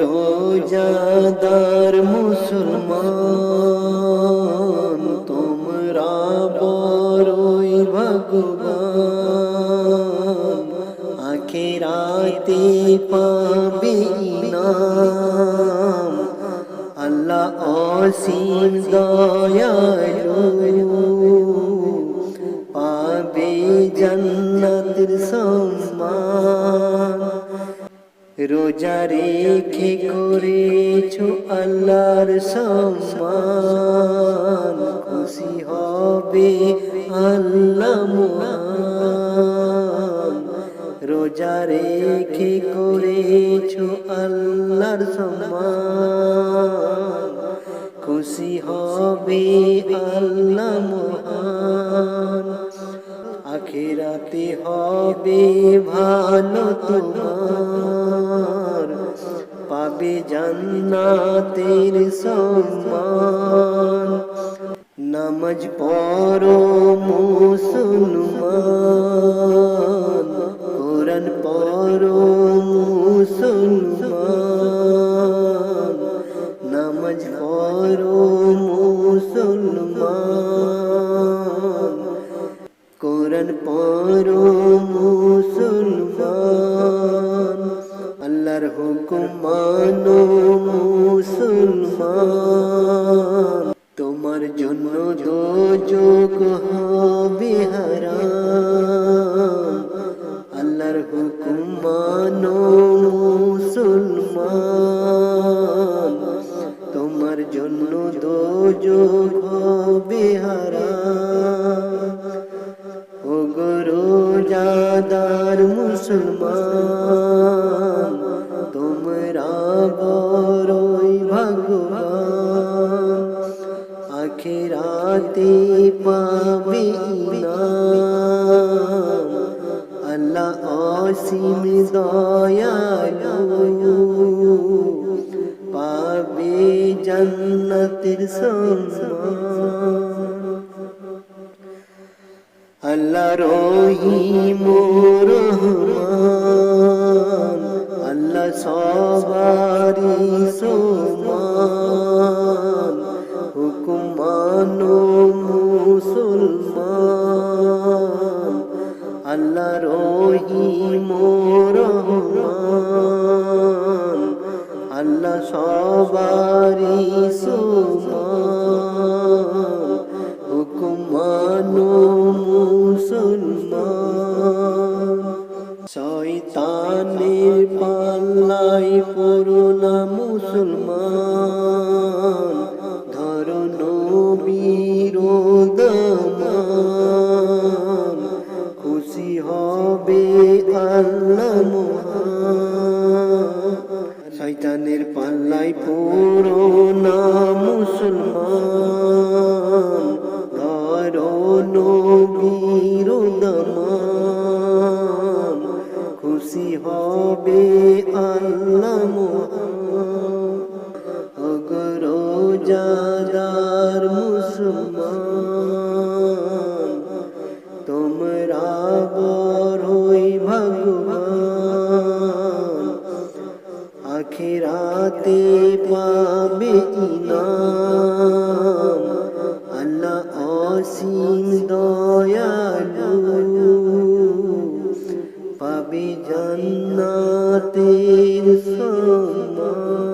রোজাদার মুসলমান তোমরা বড়ই ভগবান আখেরাতে পাবে ইনাম আল্লাহ অসীম দয়ালু রোজা রেখে করেছ আল্লাহর সম্মান? খুশি হবে আল্লাহ মহান রোজা রেখে করেছ আল্লাহর সম্মান? খুশি হবে আল্লাহ মহান আখেরাতে হবে ভালো তোমার। পাবে জান্নাতের সম্মান। নামাজ পড়ো মুসলমান, কোরআন পড়ো মুসলমান, নামাজ পড়ো মুসলমান, কোরআন পড়ো মুসলমান। আল্লাহর হুকুম মানো মুসলমান তোমার জন্য যোগ হবে হারাম আল্লাহর হুকুম মানো মুসলমান তোমার জন্য দোজক হবে হারাম ও গরু জাদার মুসলমান অসীম দয়ালু। পাবে জান্নাতের আল্লাহ রহিম রহমান। আল্লাহ সবারি আল্লাহ রহিম রহমান আল্লাহ সবারি হবে আল্লাহ শয়তানের পাল্লাই পুরো না মুসলমান। ধরো নবীর দামান খুশি হবে আল্লাহ অগরো যাদার মুসলমান। হাতে পাবে ইনাম। আল্লাহ অসীম দয়ালু। পাবে জান্নাতের সম্মান